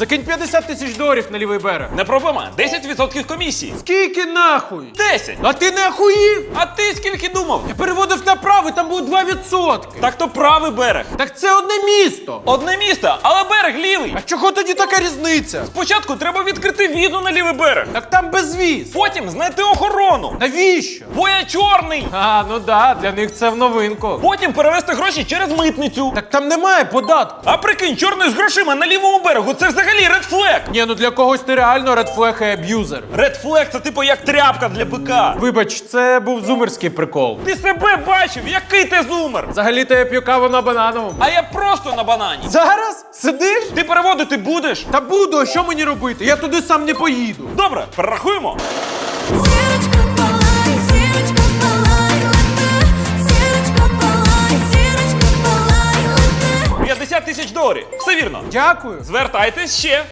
Закинь 50 тисяч доларів на лівий берег. Не проблема. 10% комісії. Скільки нахуй? 10. А ти не охуїв? А ти скільки думав? Я переводив на правий, там було 2%. Так то правий берег. Так це одне місто. Одне місто, але берег лівий. А чого тоді така різниця? Спочатку треба відкрити візу на лівий берег. Так там безвіз. Потім знайти охорону. Навіщо? Бо я чорний. А, ну да, для них це в новинку. Потім перевести гроші через митницю. Так там немає податку. А прикинь, чорний з грошима на лівому берегу це взагалі редфлег. Ні, ну для когось ти реально редфлег і аб'юзер. Редфлег це типу як тряпка для бика. Вибач, це був зумерський прикол. Ти себе бачив, який ти зумер. Взагалі-то я п'ю каву на банановому. А я просто на банані. Зараз? Сидиш? Ти переводити будеш? Та буду, а що мені робити? Я туди сам не поїду. Добре, перерахуємо. Тисяч доларів. Все вірно. Дякую. Звертайтесь ще.